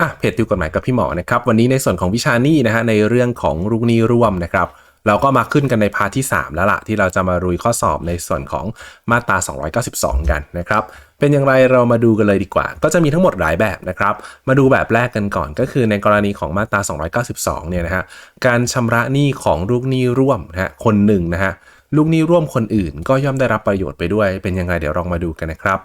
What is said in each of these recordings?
อะเพจติวกฎหมายกับพี่หมอนะครับวันนี้ในส่วนของวิชานี้นะฮะในเรื่องของลูกหนี้ร่วมนะครับเราก็มาขึ้นกันในพาร์ทที่ 3 แล้วล่ะที่เราจะมารุยข้อสอบในส่วนของมาตรา 292 กันนะครับเป็นอย่างไรเรามาดูกันเลยดีกว่า ก็จะมีทั้งหมดหลายแบบนะครับ มาดูแบบแรกกันก่อนก็คือในกรณีของมาตรา 292 เนี่ยนะฮะการชำระหนี้ของลูกหนี้ร่วมนะฮะคนหนึ่งนะฮะ ลูกหนี้ร่วมคนอื่นก็ย่อมได้รับประโยชน์ไปด้วย เป็นยังไงเดี๋ยวลองมาดูกันนะครับ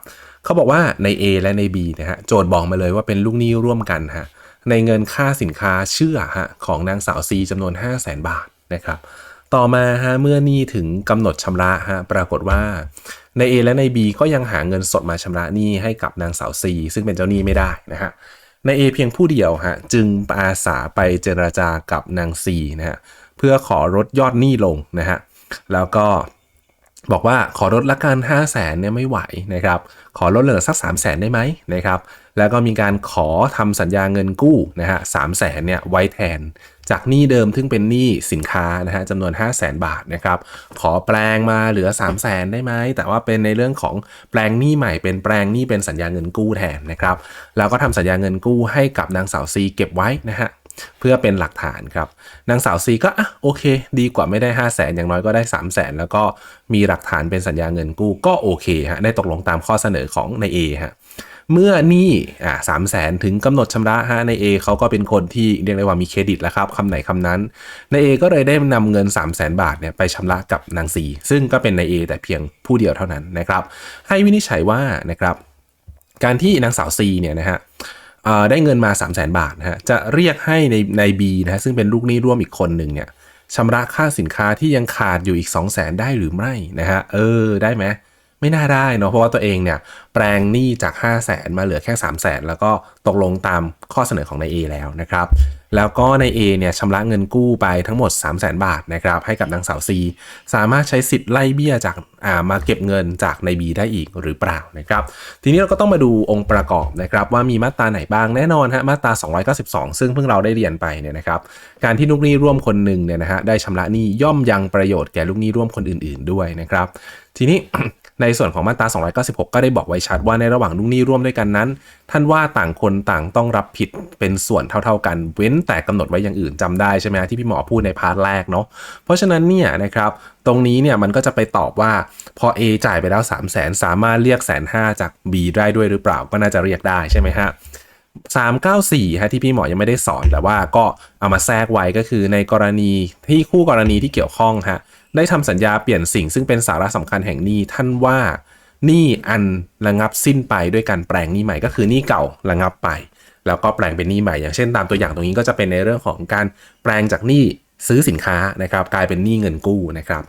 เขาบอกว่าใน A และใน B นะฮะโจทย์บอกมาเลยว่าเป็นลูกหนี้ร่วมกันฮะในเงินค่าสินค้าเชื่อฮะของนางสาว C จำนวน 5 0 0 0 0 0บาทนะครับต่อมาฮะเมื่อหนี้ถึงกำหนดชำระฮะปรากฏว่าใน A และใน B ก็ยังหาเงินสดมาชำระหนี้ให้กับนางสาว C ซึ่งเป็นเจ้าหนี้ไม่ได้นะฮะใน A เพียงผู้เดียวฮะจึงอาสาไปเจรจากับนาง C นะฮะเพื่อขอลดยอดหนี้ลงนะฮะ แล้วก็บอกว่าขอลดละกัน5 0 0แสนเนี่ยไม่ไหวนะครับ ขอลดเหลือสัก 3 0 0แสนได้ไหมนะครับ แล้วก็มีการขอทำสัญญาเงินกู้นะฮะสามแสนเนี่ยไว้แทน จากหนี้เดิมซึ่งเป็นหนี้สินค้านะฮะจำนวน 5 0 0แสนบาทนะครับ ขอแปลงมาเหลือ 3 0 0แสนได้ไหม แต่ว่าเป็นในเรื่องของแปลงหนี้ใหม่เป็นแปลงหนี้เป็นสัญญาเงินกู้แทนนะครับ แล้วก็ทำสัญญาเงินกู้ให้กับนางสาวซีเก็บไว้นะฮะ เพื่อเป็นหลักฐานครับ นางสาวซีก็อะโอเค ดีกว่าไม่ได้ 5 0 0แสนอย่างน้อยก็ได้ 3 0 0แสนแล้วก็มีหลักฐานเป็นสัญญาเงินกู้ก็โอเคฮะได้ตกลงตามข้อเสนอของใน A ฮะเมื่อนี่อ่าสามแสนถึงกำหนดชำระฮะใน A เขาก็เป็นคนที่เรียกได้ว่ามีเครดิตแล้วครับคำไหนคำนั้นใน A ก็เลยได้นำเงิน 3 0 0แสนบาทเนี่ยไปชำระกับนางซีซึ่งก็เป็นใน A แต่เพียงผู้เดียวเท่านั้นนะครับ ให้วินิจฉัยว่านะครับ การที่นางสาวซีเนี่ยนะฮะเได้เงินมา 3 0 0แสนบาทนะฮะจะเรียกให้ในในบีนะฮะซึ่งเป็นลูกหนี้ร่วมอีกคนหนึ่งเนี่ยชำระค่าสินค้าที่ยังขาดอยู่อีก 2 0 0แสนได้หรือไม่นะฮะเออได้ไหม ไม่น่าได้เนาะเพราะว่าตัวเองเนี่ยแปลงหนี้จาก 5 0 0แสนมาเหลือแค่ 3 0 0แสนแล้วก็ตกลงตามข้อเสนอของนาย A แล้วนะครับ แล้วก็ใน A เอเนี่ยชำระเงินกู้ไปทั้งหมด 3 0 0แสนบาทนะครับให้กับนางสาว C สามารถใช้สิทธิ์ไล่เบี้ยจากอ่ามาเก็บเงินจากใน B ได้อีกหรือเปล่านะครับ ทีนี้เราก็ต้องมาดูองค์ประกอบนะครับว่ามีมาตราไหนบ้างแน่นอนฮะมาตรา 292 ซึ่งเพิ่งเราได้เรียนไปเนี่ยนะครับการที่ลูกหนี้ร่วมคนหนึ่งเนี่ยนะฮะได้ชำระหนี้ย่อมยังประโยชน์แก่ลูกหนี้ร่วมคนอื่น ๆด้วยนะครับ ทีนี้ ในส่วนของมาตรา 296 ก็ได้บอกไว้ชัดว่าในระหว่างลูกหนี้ร่วมด้วยกันนั้น ท่านว่าต่างคนต่างต้องรับผิดเป็นส่วนเท่าๆกัน เว้นแต่กำหนดไว้อย่างอื่นจำได้ใช่ไหมที่พี่หมอพูดในพาร์ทแรกเนาะเพราะฉะนั้นเนี่ยนะครับตรงนี้เนี่ยมันก็จะไปตอบว่าพอ A จ่ายไปแล้ว 3 0 0แสนสามารถเรียกแสนห้าจาก B ได้ด้วยหรือเปล่าก็น่าจะเรียกได้ใช่ไหมฮะ394ฮะที่พี่หมอยังไม่ได้สอนแต่ว่าก็เอามาแทรกไว้ก็คือในกรณีที่คู่กรณีที่เกี่ยวข้องฮะ ได้ทำสัญญาเปลี่ยนสิ่งซึ่งเป็นสาระสำคัญแห่งหนี้ท่านว่าหนี้อันระงับสิ้นไปด้วยการแปลงหนี้ใหม่ก็คือหนี้เก่าระงับไป แล้วก็แปลงเป็นหนี้ใหม่ อย่างเช่นตามตัวอย่างตรงนี้ก็จะเป็นในเรื่องของการแปลงจากหนี้ซื้อสินค้านะครับกลายเป็นหนี้เงินกู้นะครับ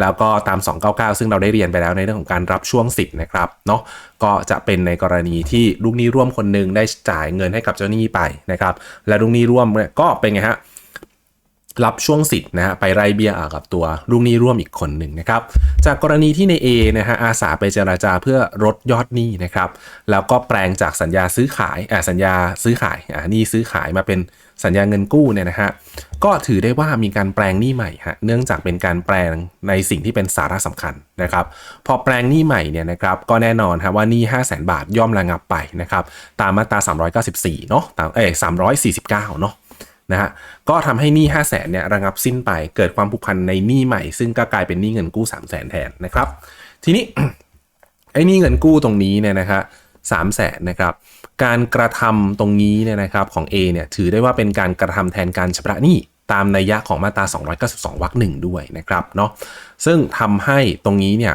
แล้วก็ตาม 299 ซึ่งเราได้เรียนไปแล้วในเรื่องของการรับช่วงสิทธิ์นะครับเนาะก็จะเป็นในกรณีที่ลูกหนี้ร่วมคนหนึ่งได้จ่ายเงินให้กับเจ้าหนี้ไปนะครับและลูกหนี้ร่วมเนี่ยก็เป็นไงฮะ รับช่วงสิทธิ์นะฮะไปไล่เบี้ยกับตัวลูกหนี้ร่วมอีกคนหนึ่งนะครับ จากกรณีที่ใน A นะฮะอาสาไปเจราจาเพื่อลดยอดหนี้นะครับ แล้วก็แปลงจากสัญญาซื้อขายอ่าสัญญาซื้อขายอ่าหนี้ซื้อขายมาเป็นสัญญาเงินกู้เนี่ยนะฮะก็ถือได้ว่ามีการแปลงหนี้ใหม่ฮะเนื่องจากเป็นการแปลงในสิ่งที่เป็นสาระสำคัญนะครับ พอแปลงหนี้ใหม่เนี่ยนะครับก็แน่นอนฮะว่าหนี้ 5 0 0 0 0 0บาทย่อมระงับไปนะครับตามมาตรา394เนาะตามเอ้ย349เนาะ นะฮะก็ทำให้หนี้ 5 0 0แสนเนี่ยระงับสิ้นไปเกิดความผูกพันในหนี้ใหม่ ซึ่งก็กลายเป็นหนี้เงินกู้ 3 0 0แสนแทนนะครับ ทีนี้ไอ้หนี้เงินกู้ตรงนี้เนี่ยนะครับสามแสนนะครับการกระทำตรงนี้เนี่ยนะครับของ A เนี่ยถือได้ว่าเป็นการกระทำแทนการชำระหนี้ตามนัยยะของมาตรา 292วรรคหนึ่งด้วยนะครับเนาะซึ่งทำให้ตรงนี้เนี่ย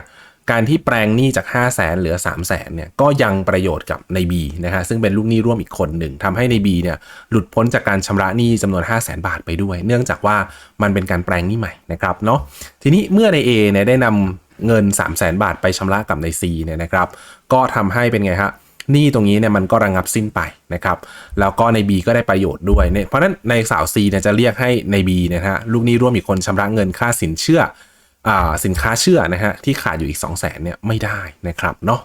การที่แปลงหนี้จาก 5 0 0แสนเหลือ 3 0 0แสนเนี่ยก็ยังประโยชน์กับใน B นะฮะซึ่งเป็นลูกหนี้ร่วมอีกคนหนึ่งทำให้ใน B เนี่ยหลุดพ้นจากการชำระหนี้จำนวน 5 0 0แสนบาทไปด้วย เนื่องจากว่ามันเป็นการแปลงหนี้ใหม่นะครับเนาะทีนี้เมื่อใน A เนี่ยได้นำเงิน 3 0 0แสนบาทไปชำระกับใน C เนี่ยนะครับก็ทำให้เป็นไงฮะหนี้ตรงนี้เนี่ยมันก็ระงับสิ้นไปนะครับแล้วก็ใน B ก็ได้ประโยชน์ด้วยเนี่ยเพราะฉะนั้นในสาว C เนี่ยจะเรียกให้ใน B เนี่ยนะฮะลูกหนี้ร่วมอีกคนชำระเงินค่าสินเชื่อ สินค้าเชื่อนะฮะที่ขาดอยู่อีก 2 0 0 0 0นเนี่ยไม่ได้นะครับเนาะ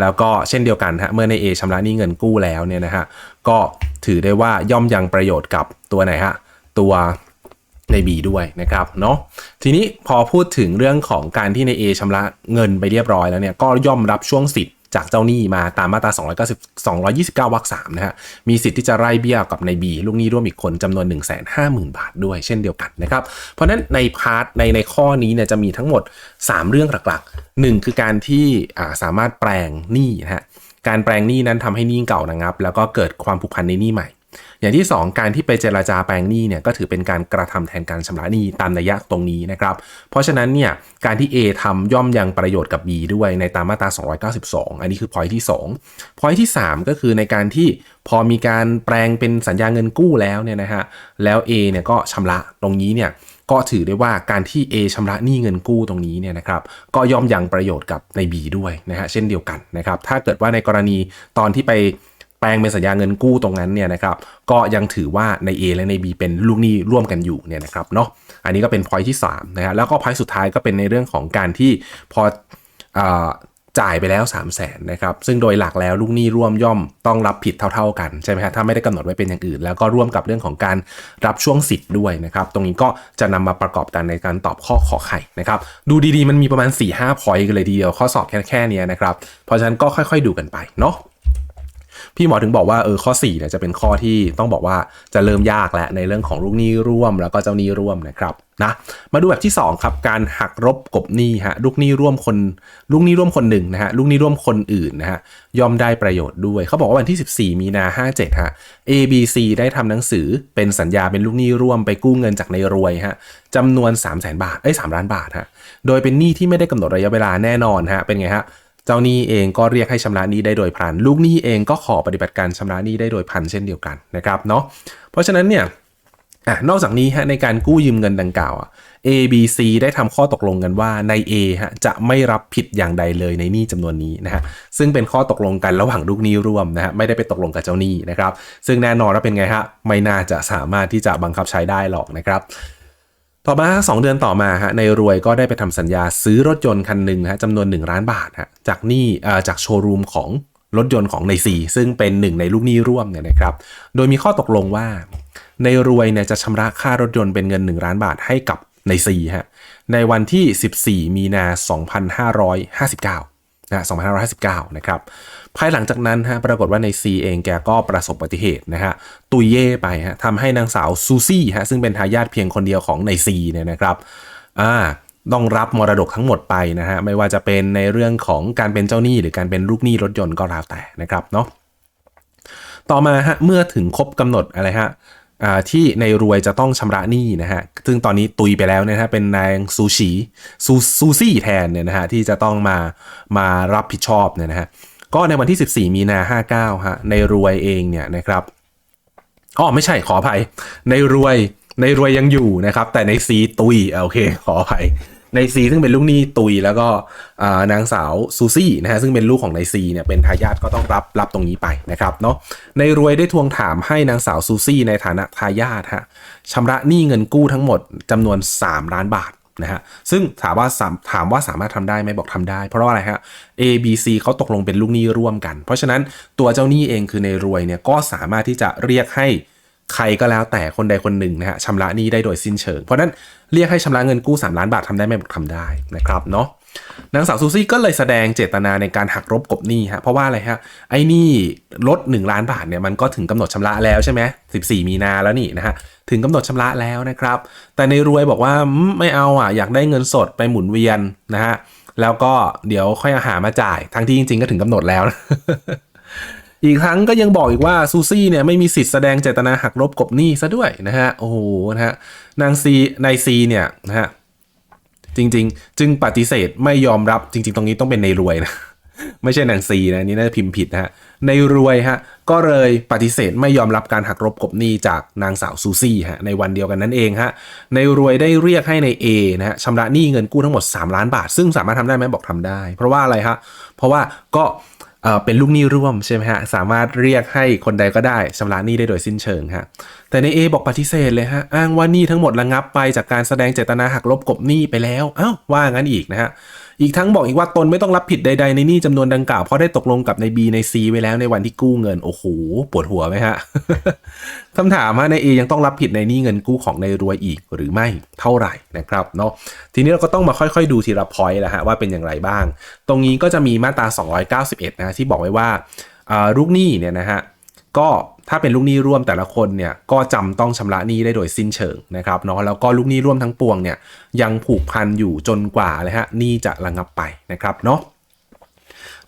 แล้วก็เช่นเดียวกันฮะเมื่อใน A ชำระหนี้เงินกู้แล้วเนี่ยนะฮะก็ถือได้ว่าย่อมยังประโยชน์กับตัวไหนฮะตัวใน B ด้วยนะครับเนาะทีนี้พอพูดถึงเรื่องของการที่ใน A ชำระเงินไปเรียบร้อยแล้วเนี่ยก็ย่อมรับช่วงสิทธิ จากเจ้าหนี้มาตามมาตรา290 229วรรค3นะฮะมีสิทธิ์ที่จะไล่เบี้ยกับใน B ลูกหนี้ร่วมอีกคนจำนวน 150,000 บาทด้วยเช่นเดียวกันนะครับ เพราะนั้นในพาร์ทในในข้อนี้เนี่ยจะมีทั้งหมด 3 เรื่องหลักๆหนึ่งคือการที่าสามารถแปลงหนี้นะฮะการแปลงหนี้นั้นทำให้หนี้เก่านะครับ แล้วก็เกิดความผูกพันในหนี้ใหม่ อย่างที่ 2 การที่ไปเจราจาแปลงหนี้เนี่ยก็ถือเป็นการกระทำแทนการชำระหนี้ตามนัยยะตรงนี้นะครับ เพราะฉะนั้นเนี่ยการที่ A ทำย่อมยังประโยชน์กับ B ด้วยในตามมาตรา 292 อันนี้คือ point ที่2 point ที่ 3 ก็คือในการที่พอมีการแปลงเป็นสัญญาเงินกู้แล้วเนี่ยนะฮะแล้ว A เนี่ยก็ชำระตรงนี้เนี่ยก็ถือได้ว่าการที่ A ชำระหนี้เงินกู้ตรงนี้เนี่ยนะครับก็ย่อมยังประโยชน์กับใน B ด้วยนะฮะเช่นเดียวกันนะครับถ้าเกิดว่าในกรณีตอนที่ไป ปลงเป็นสัญญาเงินกู้ตรงนั้นเนี่ยนะครับก็ยังถือว่าใน A และใน B เป็นลูกหนี้ร่วมกันอยู่เนี่ยนะครับเนาะอันนี้ก็เป็น point ที่3นะฮะแล้วก็ point สุดท้ายก็เป็นในเรื่องของการที่พออจ่ายไปแล้ว 3 0 0แสนนะครับซึ่งโดยหลักแล้วลูกหนี้ร่วมย่อมต้องรับผิดเท่า ๆกันใช่ไหมฮะถ้าไม่ได้กำหนดไว้เป็นอย่างอื่น แล้วก็ร่วมกับเรื่องของการรับช่วงสิทธิ์ด้วยนะครับตรงนี้ก็จะนำมาประกอบกันในการตอบข้อขอไข่นะครับดูดีๆมันมีประมาณ 4-5 point กันเลยทีเดียวข้อสอบแค่แค่เนี้ยนะครับเพราะฉะนั้นก็ค่อยๆดูกันไปเนาะ พี่หมอถึงบอกว่าเออข้อ4เนี่ยจะเป็นข้อที่ต้องบอกว่าจะเริ่มยากแล้วในเรื่องของลูกหนี้ร่วม แล้วก็เจ้าหนี้ร่วมนะครับนะมาดูแบบที่2ครับการหักลบกบหนี้ฮะลูกหนี้ร่วมคนลูกหนี้ร่วมคนหนึ่งนะฮะลูกหนี้ร่วมคนอื่นนะฮะย่อมได้ประโยชน์ด้วย เขาบอกว่าวันที่ 14 มีนา 57 ฮะ A B C ได้ทำหนังสือเป็นสัญญาเป็นลูกหนี้ร่วมไปกู้เงินจากในรวยฮะจำนวน 3 0 0 0 0 0 บาทเอ้ย3ล้านบาทฮะโดยเป็นหนี้ที่ไม่ได้กำหนดระยะเวลาแน่นอนฮะเป็นไงฮะ เจ้าหนี้เองก็เรียกให้ชำระหนี้ได้โดยพันลูกหนี้เองก็ขอปฏิบัติการชำระหนี้ได้โดยพันเช่นเดียวกันนะครับเนาะเพราะฉะนั้นเนี่ยอนอกจากนี้ฮะในการกู้ยืมเงินดังกล่าวอะ A B C ได้ทำข้อตกลงกันว่าใน A ฮะจะไม่รับผิดอย่างใดเลยในหนี้จำนวนนี้นะฮะซึ่งเป็นข้อตกลงกันระหว่างลูกหนี้ร่วมนะฮะไม่ได้ไปตกลงกับเจ้าหนี้นะครับซึ่งแน่นอนว่าเป็นไงฮะไม่น่าจะสามารถที่จะบังคับใช้ได้หรอกนะครับ ต่อมาสองเดือนต่อมาฮะในรวยก็ได้ไปทำสัญญาซื้อรถยนต์คันหนึ่งฮะจำนวน 1 ล้านบาทฮะจากหนี้เอ่อจากโชว์รูมของรถยนต์ของในซีซึ่งเป็นหนึ่งในลูกหนี้ร่วมเนี่ยนะครับ โดยมีข้อตกลงว่า ในรวยเนี่ยจะชำระค่ารถยนต์เป็นเงิน 1 ล้านบาทให้กับในซีฮะในวันที่ 14 มีนา 2559 นะ2559 นะครับ ภายหลังจากนั้นฮะปรากฏว่าในซีเองแกก็ประสบอุบัติเหตุนะฮะตุยเย่ไปฮะทำให้นางสาวซูซี่ฮะซึ่งเป็นทายาทเพียงคนเดียวของในซีเนี่ยนะครับอ่าต้องรับมรดกทั้งหมดไปนะฮะไม่ว่าจะเป็นในเรื่องของการเป็นเจ้าหนี้หรือการเป็นลูกหนี้รถยนต์ก็แล้วแต่นะครับเนาะต่อมาฮะเมื่อถึงครบกำหนดอะไรฮะ ที่ในรวยจะต้องชำระหนี้นะฮะ ซึ่งตอนนี้ตุยไปแล้วนะฮะ เป็นนางซูชีซูซูซี่แทนเนี่ยนะฮะที่จะต้องมามารับผิดชอบเนี่ยนะฮะ ก็ในวันที่ 14 มีนา59ฮะ ในรวยเองเนี่ยนะครับ อ๋อไม่ใช่ขออภัย ในรวยในรวยยังอยู่นะครับ แต่ในซีตุยโอเค ขออภัย ในซีซึ่งเป็นลูกหนี้ตุยแล้วก็นางสาวซูซี่นะฮะซึ่งเป็นลูกของในซีเนี่ยเป็นทายาทก็ต้องรับรับตรงนี้ไปนะครับเนาะในรวยได้ทวงถามให้นางสาวซูซี่ในฐานะทายาทฮะชำระหนี้เงินกู้ทั้งหมดจำนวน 3 ล้านบาทนะฮะซึ่งถามว่าถามว่าสามารถทำได้ไหมบอกทำได้ เพราะว่าอะไรฮะ A B C เขาตกลงเป็นลูกหนี้ร่วมกัน เพราะฉะนั้นตัวเจ้าหนี้เองคือในรวยเนี่ยก็สามารถที่จะเรียกให้ ใครก็แล้วแต่คนใดคนหนึ่งนะฮะชำระหนี้ได้โดยสิ้นเชิง เพราะนั้นเรียกให้ชำระเงินกู้ 3 ล้านบาททำได้ไหมบอกทำได้นะครับเนาะนางสาวซูซี่ก็เลยแสดงเจตนาในการหักลบกบหนี้ฮะเพราะว่าอะไรฮะไอ้หนี่ลด 1 ล้านบาทเนี่ยมันก็ถึงกำหนดชำระแล้วใช่ไหม14 มีนาแล้วนี่นะฮะถึงกำหนดชำระแล้วนะครับ แต่ในรวยบอกว่าไม่เอาอะอยากได้เงินสดไปหมุนเวียนนะฮะแล้วก็เดี๋ยวค่อยหามาจ่ายทั้งที่จริง ๆ ก็ถึงกำหนดแล้ว อีกครั้งก็ยังบอกอีกว่าซูซี่เนี่ยไม่มีสิทธิ์แสดงเจตนาหักลบกบหนี้ซะด้วยนะฮะโอ้โหนะฮะนางซีนายซีเนี่ยนะฮะจริง ๆ จึงปฏิเสธไม่ยอมรับจริง ๆ ตรงนี้ต้องเป็นในรวยนะไม่ใช่นางซีนะนี่น่าจะพิมพ์ผิดนะฮะในรวยฮะก็เลยปฏิเสธไม่ยอมรับการหักลบกบหนี้จากนางสาวซูซี่ฮะในวันเดียวกันนั้นเองฮะในรวยได้เรียกให้ใน A นะฮะชำระหนี้เงินกู้ทั้งหมด 3 ล้านบาท ซึ่งสามารถทำได้ไหมบอกทำได้ เพราะว่าอะไรฮะเพราะว่าก็ เอ่อเป็นลูกหนี้ร่วมใช่ไหมฮะ สามารถเรียกให้คนใดก็ได้ชำระหนี้ได้โดยสิ้นเชิงฮะ แต่ใน A บอกปฏิเสธเลยฮะ อ้างว่าหนี้ทั้งหมดระงับไปจากการแสดงเจตนาหักลบกบหนี้ไปแล้วอ้าวว่างั้นอีกนะฮะ อีกทั้งบอกอีกว่าตนไม่ต้องรับผิดใดๆในหนี้จำนวนดังกล่าวเพราะได้ตกลงกับใน B ใน C ไว้แล้วในวันที่กู้เงิน โอ้โห ปวดหัวไหมฮะคำถามว่าใน A ยังต้องรับผิดในหนี้เงินกู้ของในรวยอีกหรือไม่เท่าไหร่นะครับเนาะทีนี้เราก็ต้องมาค่อยๆดูทีละพอยต์แล้วฮะว่าเป็นอย่างไรบ้าง ตรงนี้ก็จะมีมาตรา 291 นะที่บอกไว้ว่าลูกหนี้เนี่ยนะฮะก็ ถ้าเป็นลูกหนี้ร่วมแต่ละคนเนี่ยก็จำต้องชำระหนี้ได้โดยสิ้นเชิงนะครับเนาะแล้วก็ลูกหนี้ร่วมทั้งปวงเนี่ยยังผูกพันอยู่จนกว่าเลยฮะหนี้จะระงับไปนะครับเนาะ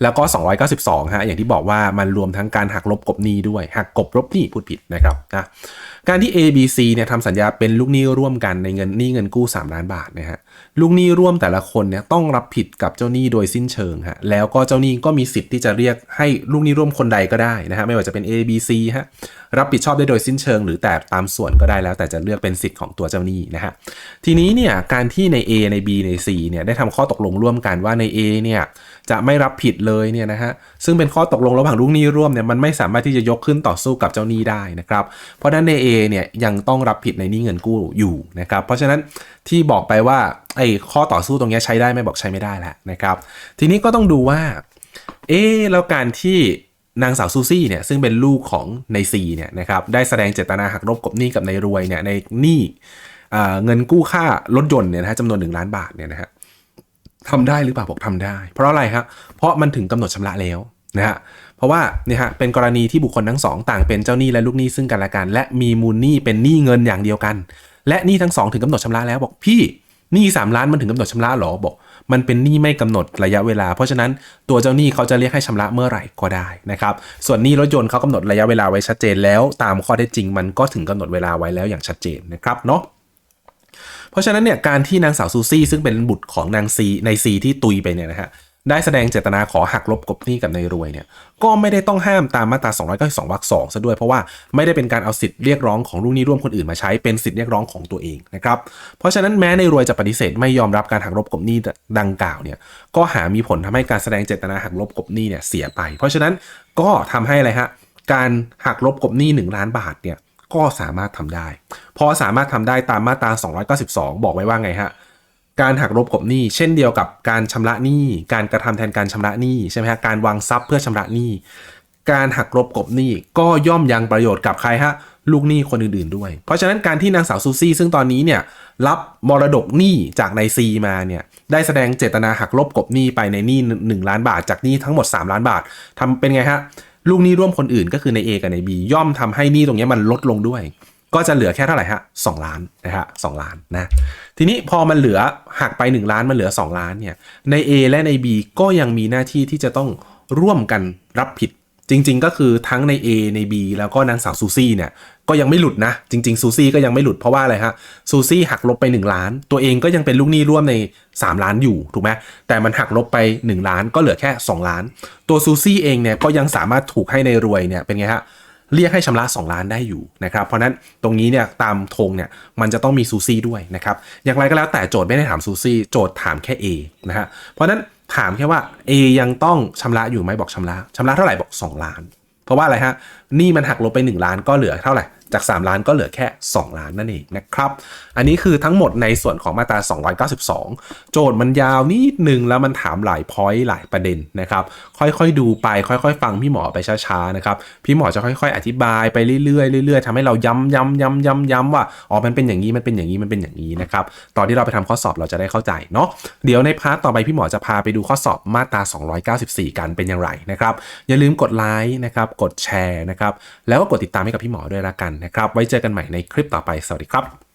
แล้วก็ 292 ฮะ อย่างที่บอกว่ามันรวมทั้งการหักลบกบหนี้ด้วย หักกบลบหนี้พูดผิดนะครับนะ การที่ A B C เนี่ยทำสัญญาเป็นลูกหนี้ร่วมกันในเงินหนี้เงินกู้ 3 ล้านบาทนะฮะ ลูกหนี้ร่วมแต่ละคนเนี่ยต้องรับผิดกับเจ้าหนี้โดยสิ้นเชิงฮะแล้วก็เจ้าหนี้ก็มีสิทธิ์ที่จะเรียกให้ลูกหนี้ร่วมคนใดก็ได้นะฮะไม่ว่าจะเป็น A B C ฮะรับผิดชอบได้โดยสิ้นเชิง หรือแต่ตามส่วนก็ได้แล้ว แต่จะเลือกเป็นสิทธิ์ของตัวเจ้าหนี้นะฮะทีนี้เนี่ยการที่ใน A ใน B ใน C เนี่ยได้ทำข้อตกลงร่วมกันว่าใน A เนี่ยจะไม่รับผิดเลยเนี่ยนะฮะซึ่งเป็นข้อตกลงระหว่างลูกหนี้ร่วมเนี่ยมันไม่สามารถที่จะยกขึ้นต่อสู้กับเจ้าหนี้ได้นะครับเพราะฉะนั้นใน A เนี่ยยังต้องรับผิดในหนี้เงินกู้อยู่นะครับเพราะฉะนั้นที่บอกไปว่าไอ้ข้อต่อสู้ตรงเนี้ยใช้ได้ไม่บอกใช้ไม่ได้แล้วนะครับ ทีนี้ก็ต้องดูว่า เอ๊แล้วการที่ นางสาวซูซี่เนี่ยซึ่งเป็นลูกของในซีเนี่ยนะครับได้แสดงเจตนาหักลบกบหนี้กับในรวยเนี่ยในหนี้เงินกู้ค่ารถยนต์เนี่ยนะฮะจำนวนหนึ่งล้านบาทเนี่ยนะฮะทำได้หรือเปล่าบอกทำได้ เพราะอะไรครับเพราะมันถึงกำหนดชำระแล้วนะฮะเพราะว่าเนี่ยฮะเป็นกรณีที่บุคคลทั้งสองต่างเป็นเจ้าหนี้และลูกหนี้ซึ่งกันและกัน และมีมูลหนี้เป็นหนี้เงินอย่างเดียวกัน และหนี้ทั้งสองถึงกำหนดชำระแล้วบอกพี่หนี้สามล้านมันถึงกำหนดชำระหรอบอก มันเป็นหนี้ไม่กำหนดระยะเวลา เพราะฉะนั้นตัวเจ้าหนี้เขาจะเรียกให้ชำระเมื่อไหร่ก็ได้นะครับ ส่วนหนี้รถยนต์เขากำหนดระยะเวลาไว้ชัดเจนแล้วตามข้อเท็จจริง มันก็ถึงกำหนดเวลาไว้แล้วอย่างชัดเจนนะครับเนาะเพราะฉะนั้นเนี่ยการที่นางสาวซูซี่ซึ่งเป็นบุตรของนางซีในซีที่ตุยไปเนี่ยนะฮะ ได้แสดงเจตนาขอหักลบกบหนี้กับนายรวยเนี่ยก็ไม่ได้ต้องห้ามตามมาตรา 292วรรคสองซะด้วยเพราะว่าไม่ได้เป็นการเอาสิทธิ์เรียกร้องของลูกหนี้ร่วมคนอื่นมาใช้เป็นสิทธิ์เรียกร้องของตัวเองนะครับเพราะฉะนั้นแม้ในายรวยจะปฏิเสธไม่ยอมรับการหักลบกบหนี้ดังกล่าวเนี่ยก็หามีผลทำให้การแสดงเจตนาหักลบกบหนี้เนี่ยเสียไป เพราะฉะนั้นก็ทำให้อะไรฮะการหักลบกบหนี้ 1 ล้านบาทเนี่ยก็สามารถทำได้ พอสามารถทำได้ตามมาตรา 292 บอกไว้ว่าไงฮะ การหักลบกบหนี้ เช่นเดียวกับการชำระหนี้ การกระทำแทนการชำระหนี้ใช่ไหมฮะการวางทรัพย์เพื่อชำระหนี้ การหักลบกบหนี้ก็ย่อมยังประโยชน์กับใครฮะลูกหนี้คนอื่นๆด้วย เพราะฉะนั้นการที่นางสาวซูซี่ ซึ่งตอนนี้เนี่ยรับมรดกหนี้จากนายซีมาเนี่ยได้แสดงเจตนาหักลบกบหนี้ไปในหนี้1ล้านบาท จากหนี้ทั้งหมด 3 ล้านบาททำเป็นไงฮะลูกหนี้ร่วมคนอื่นก็คือใน A กับใน B ย่อมทำให้หนี้ตรงนี้มันลดลงด้วย ก็จะเหลือแค่เท่าไหร่ฮะสล้านนะฮะสล้านนะ ทีนี้พอมันเหลือหักไป 1 ล้านมันเหลือ 2 ล้านเนี่ย ใน A และใน B ก็ยังมีหน้าที่ที่จะต้องร่วมกันรับผิด จริง ๆ ก็คือทั้งใน A ใน B แล้วก็นางสาวซูซี่เนี่ยก็ยังไม่หลุดนะ จริง ๆ ซูซี่ก็ยังไม่หลุดเพราะว่าอะไรฮะซูซี่หักลบไป 1 ล้าน ตัวเองก็ยังเป็นลูกหนี้ร่วมใน 3 ล้านอยู่ถูกไหมแต่มันหักลบไป 1 ล้านก็เหลือแค่ 2 ล้าน ตัวซูซี่เองเนี่ยก็ยังสามารถถูกให้ในรวยเนี่ยเป็นไงฮะ เรียกให้ชำระ 2 ล้านได้อยู่นะครับ เพราะนั้นตรงนี้เนี่ยตามธงเนี่ยมันจะต้องมีซูซี่ด้วยนะครับอย่างไรก็แล้วแต่โจทย์ไม่ได้ถามซูซี่โจทย์ถามแค่ A นะฮะเพราะนั้นถามแค่ว่า A ยังต้องชำระอยู่ไหมบอกชำระชำระเท่าไหร่บอก 2 ล้าน เพราะว่าอะไรฮะนี่มันหักลบไป 1 ล้านก็เหลือเท่าไหร่ จาก 3 ล้านก็เหลือแค่ 2 ล้านนั่นเองนะครับ อันนี้คือทั้งหมดในส่วนของมาตรา 292 โจทย์มันยาวนิดนึงแล้วมันถามหลายพอยต์หลายประเด็นนะครับ ค่อยๆดูไป ค่อยๆ ฟังพี่หมอไปช้าๆนะครับ พี่หมอจะค่อยๆ อธิบายไปเรื่อยๆเรื่อยๆทำให้เราย้ำย้ำย้ำย้ำย้ำว่า อ๋อ มันเป็นอย่างนี้ มันเป็นอย่างนี้ มันเป็นอย่างนี้นะครับ ตอนที่เราไปทำข้อสอบเราจะได้เข้าใจเนาะ เดี๋ยวในพาร์ทต่อไปพี่หมอจะพาไปดูข้อสอบมาตรา 294 กันเป็นอย่างไรนะครับ อย่าลืมกดไลค์นะครับ กดแชร์นะครับ แล้วก็กดติดตามให้กับพี่หมอด้วยละกันนะครับ ไว้เจอกันใหม่ในคลิปต่อไป สวัสดีครับ